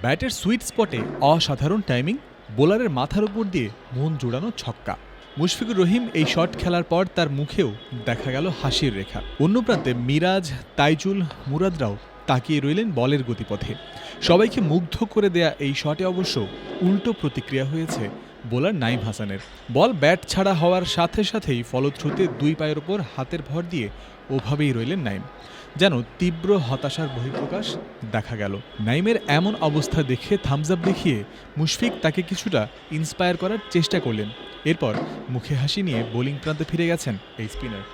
ব্যাটের সুইট স্পটে অসাধারণ টাইমিং বোলারের মাথার উপর দিয়ে মন জোড়ানো ছক্কা। মুশফিকুর রহিম এই শট খেলার পর তার মুখেও দেখা গেল হাসির রেখা। অন্য প্রান্তে মিরাজ, তাইজুল, মুরাদরাও তাকিয়ে রইলেন বলের গতিপথে। সবাইকে মুগ্ধ করে দেয়া এই শটে অবশ্য উল্টো প্রতিক্রিয়া হয়েছে বোলার নাইম হাসানের। বল ব্যাট ছাড়া হওয়ার সাথে সাথেই ফলশ্রুতে দুই পায়ের ওপর হাতের ভর দিয়ে ওভাবেই রইলেন নাইম। যেন তীব্র হতাশার বহিঃপ্রকাশ দেখা গেল। নাইমের এমন অবস্থা দেখে থামস আপ দেখিয়ে মুশফিক তাকে কিছুটা ইন্সপায়ার করার চেষ্টা করলেন। এরপর মুখে হাসি নিয়ে বোলিং প্রান্তে ফিরে গেছেন এই স্পিনার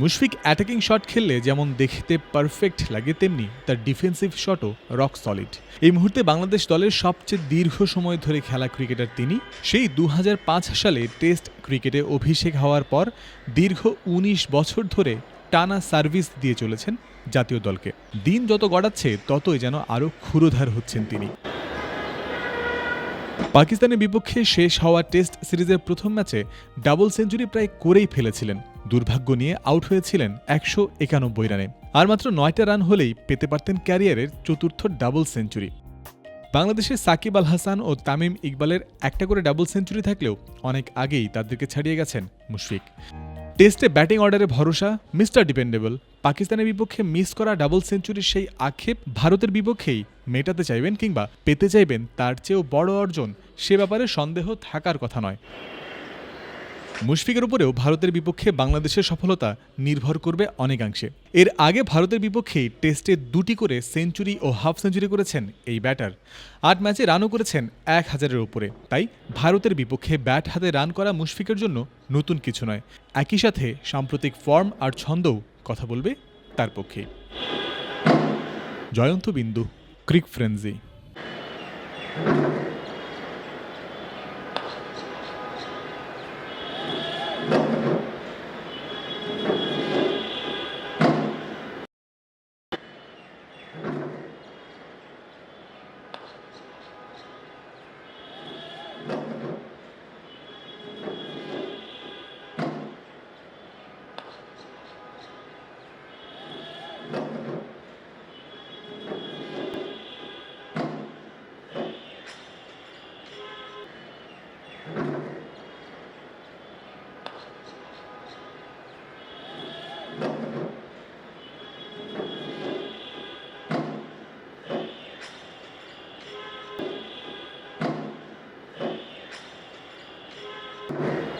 মুশফিক অ্যাটাকিং শট খেললে যেমন দেখতে পারফেক্ট লাগে, তেমনি তার ডিফেন্সিভ শটও রক সলিড এই মুহূর্তে বাংলাদেশ দলের সবচেয়ে দীর্ঘ সময় ধরে খেলা ক্রিকেটার তিনি। সেই দু হাজার পাঁচ সালে টেস্ট ক্রিকেটে অভিষেক হওয়ার পর দীর্ঘ ১৯ বছর ধরে টানা সার্ভিস দিয়ে চলেছেন জাতীয় দলকে। দিন যত গড়াচ্ছে, ততই যেন আরও ক্ষুরোধার হচ্ছেন তিনি। পাকিস্তানের বিপক্ষে শেষ হওয়া টেস্ট সিরিজের প্রথম ম্যাচে ডাবল সেঞ্চুরি প্রায় করেই ফেলেছিলেন। দুর্ভাগ্য নিয়ে আউট হয়েছিলেন একশো একানব্বই রানে। আর মাত্র নয়টা রান হলেই পেতে পারতেন ক্যারিয়ারের চতুর্থ ডাবল সেঞ্চুরি। বাংলাদেশের সাকিব আল হাসান ও তামিম ইকবালের একটা করে ডাবল সেঞ্চুরি থাকলেও অনেক আগেই তাদেরকে ছাড়িয়ে গেছেন মুশফিক। টেস্টে ব্যাটিং অর্ডারে ভরসা, মিস্টার ডিপেন্ডেবল। পাকিস্তানের বিপক্ষে মিস করা ডাবল সেঞ্চুরির সেই আক্ষেপ ভারতের বিপক্ষেই মেটাতে চাইবেন কিংবা পেতে চাইবেন তার চেয়েও বড় অর্জন, সে ব্যাপারে সন্দেহ থাকার কথা নয়। মুশফিকের উপরেও ভারতের বিপক্ষে বাংলাদেশের সফলতা নির্ভর করবে অনেকাংশে। এর আগে ভারতের বিপক্ষেই টেস্টে দুটি করে সেঞ্চুরি ও হাফ সেঞ্চুরি করেছেন এই ব্যাটার। আট ম্যাচে রানও করেছেন এক হাজারের উপরে। তাই ভারতের বিপক্ষে ব্যাট হাতে রান করা মুশফিকের জন্য নতুন কিছু নয়। একই সাথে সাম্প্রতিক ফর্ম আর ছন্দও কথা বলবে তার পক্ষে জয়ন্ত বিন্দু Creek Frenzy. you